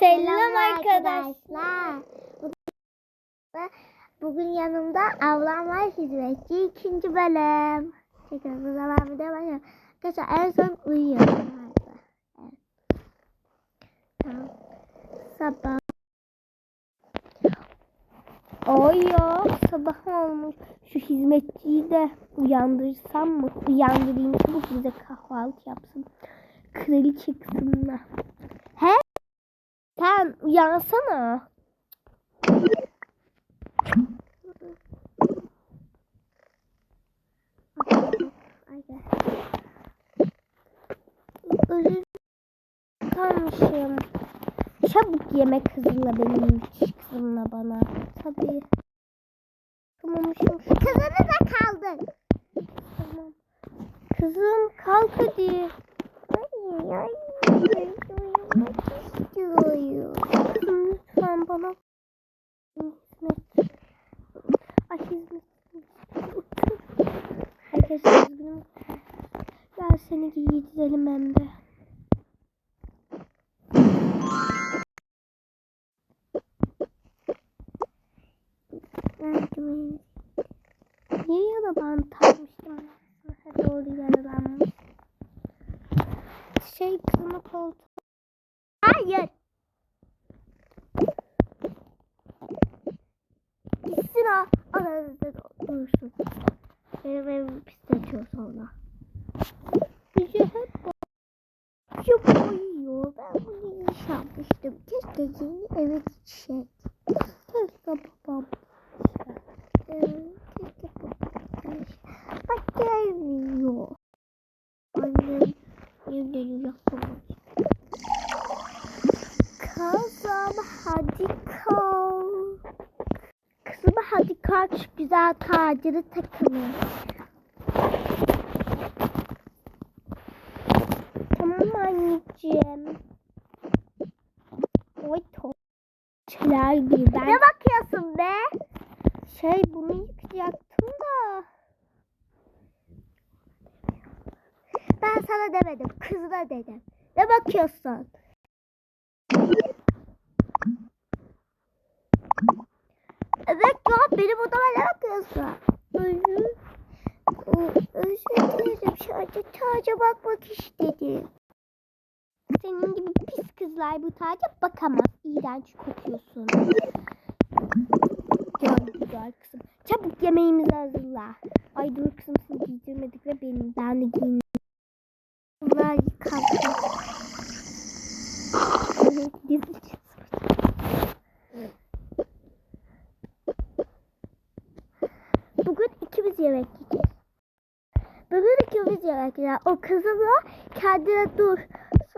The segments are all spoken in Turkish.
Selam arkadaşlar. Bugün yanımda ablam var hizmetçi ikinci bölüm. Çekiyoruz zaman bir de başlayalım. Arkadaşlar en son uyuyor. Evet. Tamam. Sabah. Ay ya sabah olmuş. Şu hizmetçiyi de uyandırsam mı? Uyandırayım çabuk bize kahvaltı yapsın. Kraliçe kızımla. Sen uyansana. Ay kalmışım. Çabuk yeme kızımla benim kızımla bana. Tabii. Kımamışım şu Kızını da kaldın. Tamam. Kızım kalk hadi. Ay ay. Uyumak istiyorum. Kızım lütfen bana hizmet. Ay hizmet. Arkadaşlar üzgünüm. Seni giydirelim hem de. Niye yaralan takmıştım? Ha, doğru yaralanmış. Şey kızımı koltuğa. Hayır. Gitsin o. Aranızda dursun. Benim evimi pisletiyor sonra. Çok uyuyor. Ben bunu iş yapmıştım. Keşke yeni eve gitsek. keşke babam. Keşke babam Bak gelmiyor. Annem evleri yapamaz. Kızım hadi kalk. Kızım hadi kalk şu güzel tacını takılın. Tamam anneciğim. Oy top. Şeyler gibi ben Ne bakıyorsun be? şey bunu yıkayacaktım da. Ben sana demedim. Kızına dedim. Ne bakıyorsun? Evet ya benim odama ne bakıyorsun? Özür, dilerim. Sadece taca bakmak istedim. Senin gibi pis kızlar bu taca bakamaz. İğrenç kokuyorsun. Gel güzel kızım. Çabuk yemeğimizi hazırla. Ay dur kızım seni giydirmedik ve benim ben de giyindim. Bunlar yıkandı. Bugün ikimiz yemek yiyeceğiz. Bugün ikimiz yemek yiyeceğiz. O kızımla kendine dur.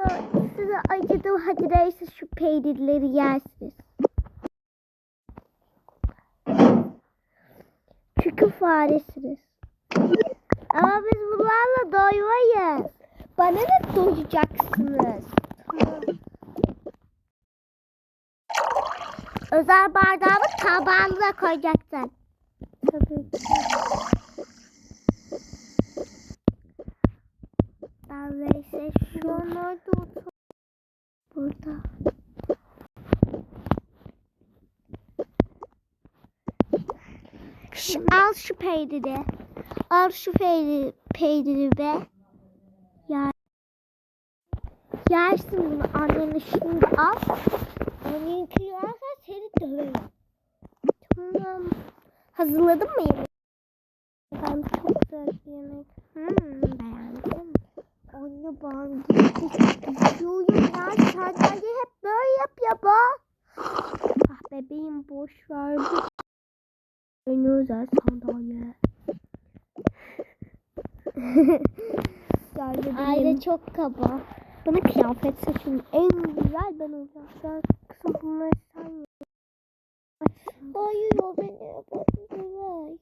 Sonra size acıdım hadi neyse şu peynirleri yersiniz. Çünkü faresiniz. Ama biz bunlarla doymayız. Bana ne doyacaksınız? Özel bardağımı tabağınıza koyacaksın. Tabii ki. Ben neyse şu Ya nerede otur? burada. Şu, al şu peyniri. Al şu peyniri, peyniri be. Yer. Yersin bunu anneni şimdi al. Anneni kırarsan seni döverim. Tamam. Hazırladın mı yemeği? Ben çok güzel yemek. Hmm, beğendim. Anne ben gidiyorum ya. Sandalye hep böyle yap ya bak. Ah bebeğim boş ver. En özel sandalye. Aile çok kaba. Bana kıyafet seçin. En güzel ben olacağım. Gel kızım bunları sen ye. Hayır o beni yapabilir.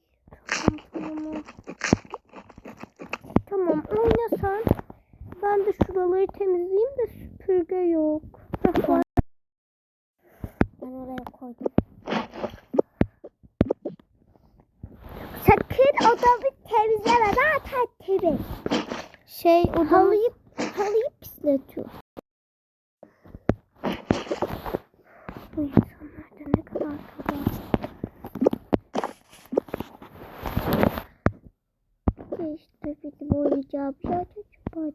Tamam tamam. Tamam oyna sen. Ben de şuraları temizleyeyim de süpürge yok. Hah, Ben oraya koydum. Sakın odamı temizleme. Temiz. Şey o Halıyı, halıyı pisletiyor. Bu insanlar ne kadar kaba. İşte benim oynayacağım şey çocuk var.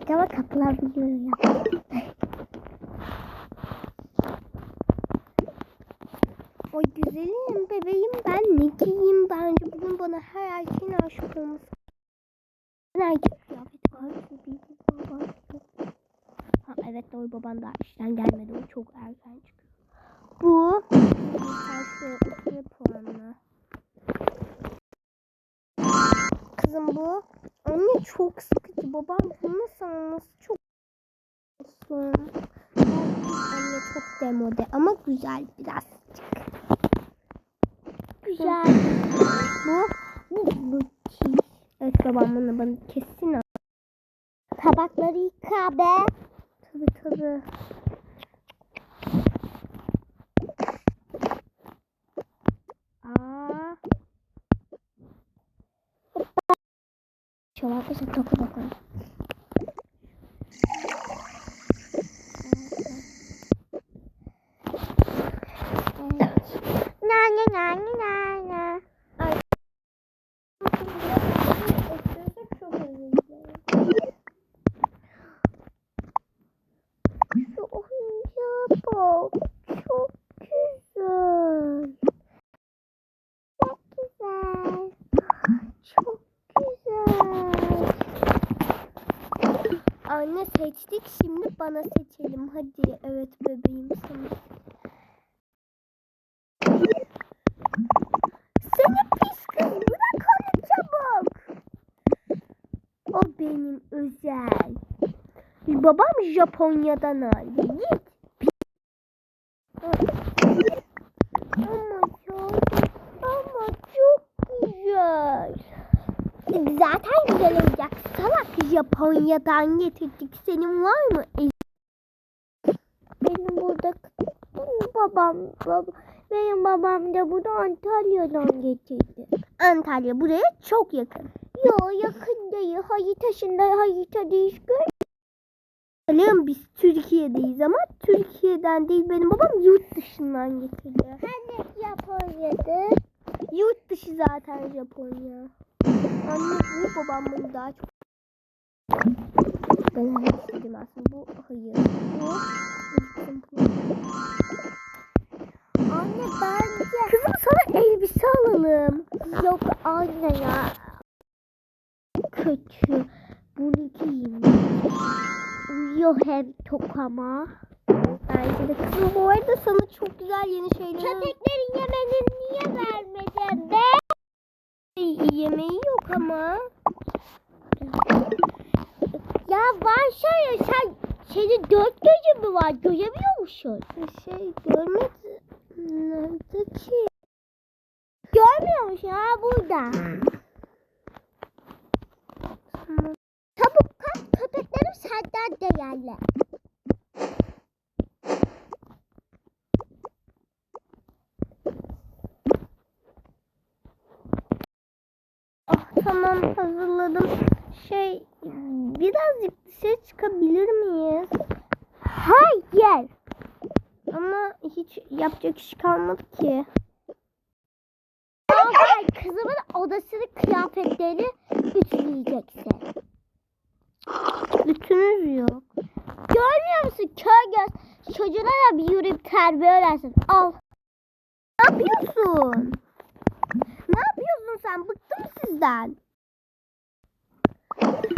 Arkadaşlar ama kapılabiliyor ya. Oy güzelim bebeğim ben giyeyim bence bugün bana her erkeğin aşık olması. Ben erkek kıyafeti var. Ha evet oy baban da işten gelmedi o çok erken çıkıyor. Bu karşı iki puanlı. Kızım bu. Anne çok. Babam bunu nasıl alması çok olsun. Anne çok demode ama güzel biraz. Güzel. Bu bu bu. Evet babam bunu bana kesin al. Tabakları yıka be. Tabii tabii. Şöyle arkadaşlar doku doku. Na na na na na na. Şu oyuncağa bak. Çok güzel. Çok güzel. Çok güzel. Anne seçtik şimdi bana seçelim hadi. Evet bebeğim sana. Seni pis kız bırak onu çabuk. O benim özel. Babam Japonya'dan aldı. Git. Ama çok, ama çok güzel. Zaten güzel olacak. Japonya'dan getirdik. Senin var mı? Benim burada babam, babam benim babam da bunu Antalya'dan getirdi. Antalya buraya çok yakın. Yo yakın değil. Haritasında harita değişik. Biliyorum biz Türkiye'deyiz ama Türkiye'den değil benim babam yurt dışından getirdi. Hani Japonya'da. Yurt dışı zaten Japonya. Anne bu babam bunu daha çok ben istedim aslında. Bu hayır. Bu Anne bence. Kızım sana elbise alalım. Yok anne ya. Kötü. Bunu giyeyim. Uyuyor hem tok ama. Bence de kızım bu arada sana çok güzel yeni şeyler Köpeklerin yemeğini niye vermedin be? Yemeği yok ama. Ya var şöyle sen senin dört gözün mü var göremiyor musun? Şey görmedi. Nerede ki? Görmüyor musun ha burada? Çabuk kalk köpeklerim senden değerli. Ah tamam hazırladım. Birazcık dışarı çıkabilir miyiz? Hayır. Ama hiç yapacak iş kalmadı ki. Hayır kızımın odasının kıyafetlerini ütüleyeceksin. Bütünüz yok. Görmüyor musun kör göz? Çocuğuna da bir yürüyüp terbiye öğrensin. Al. Ne yapıyorsun? Ne yapıyorsun sen? Bıktım sizden.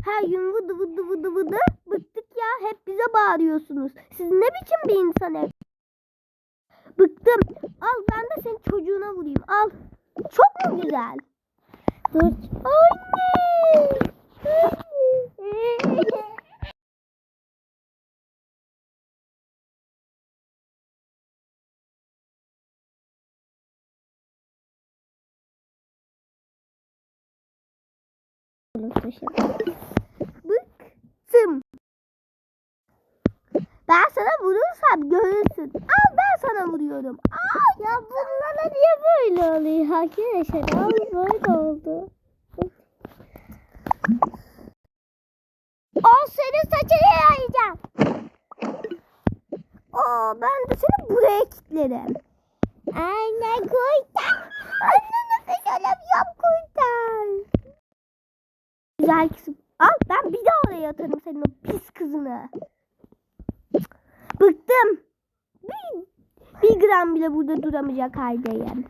Her gün vıdı vıdı vıdı vıdı. Bıktık ya. Hep bize bağırıyorsunuz. Siz ne biçim bir insan hep? Bıktım. Al ben de senin çocuğuna vurayım. Al. Çok mu güzel? Dur. Anne. Bıktım. Ben sana vurursam görürsün. Al ben sana vuruyorum. Al. Ya bunlara niye böyle oluyor arkadaşlar? Al böyle oldu. Al senin saçını yayacağım. Aa ben de seni buraya kilitlerim. Anne kurtar. Anne Güzel kızım. Al ben bir daha oraya atarım senin o pis kızını. Bıktım. Bir, bir gram bile burada duramayacak haldeyim.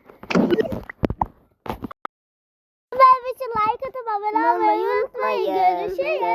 Ben için like atıp abone olmayı unutmayın. Görüşürüz.